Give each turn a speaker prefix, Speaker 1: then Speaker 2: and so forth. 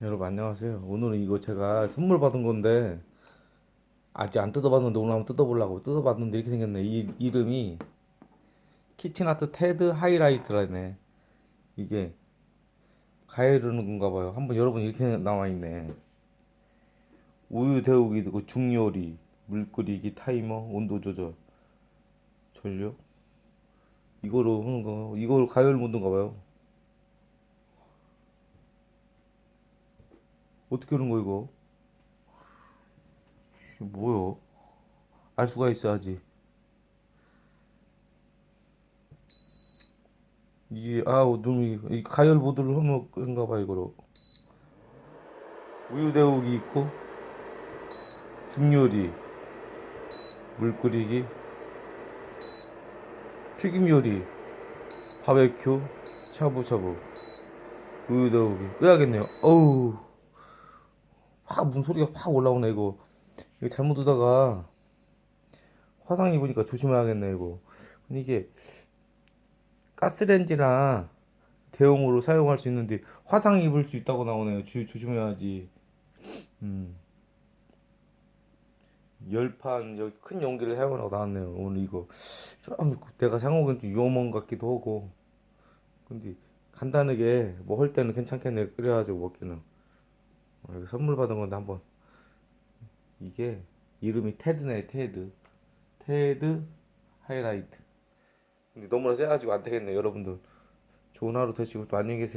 Speaker 1: 여러분 안녕하세요. 오늘은 이거 제가 선물 받은 건데 아직 안 뜯어봤는데 오늘 한번 뜯어보려고 뜯어봤는데 이렇게 생겼네. 이 이름이 키친아트 테드 하이라이트라네. 이게 가해르는 건가 봐요. 한번 여러분 이렇게 나와 있네. 우유 데우기 그 중요리 물 끓이기 타이머 온도 조절 전력 이거로 하는 거 이걸 가열 모드인가 봐요. 어떻게 하는 거 이거? 뭐요? 알 수가 있어야지. 이게 아우 눈이 이 가열 모드를 하면 그런가 봐 이거로. 우유 데우기 있고 중요리 물 끓이기 튀김 요리 바베큐 샤브샤브 우유 데우기 끄야겠네요. 어우. 확문 소리가 팍 올라오네 이거. 이거 잘못 두다가 화상 입으니까 조심해야겠네 이거. 근데 이게 가스레인지나 대용으로 사용할 수 있는데 화상 입을 수 있다고 나오네요. 주, 조심해야지. 음. 열판 여기 큰 용기를 사용하라고 나왔네요. 오늘 이거. 좀 내가 생각하기엔 좀 위험한 것 같기도 하고. 근데 간단하게 뭐 할 때는 괜찮겠네. 끓여가지고 먹기는 선물 받은 건데 한번. 이게 이름이 테드네 테드. 테드 하이라이트. 근데 너무나 세가지고 안 되겠네 여러분들. 좋은 하루 되시고 또 안녕히 계세요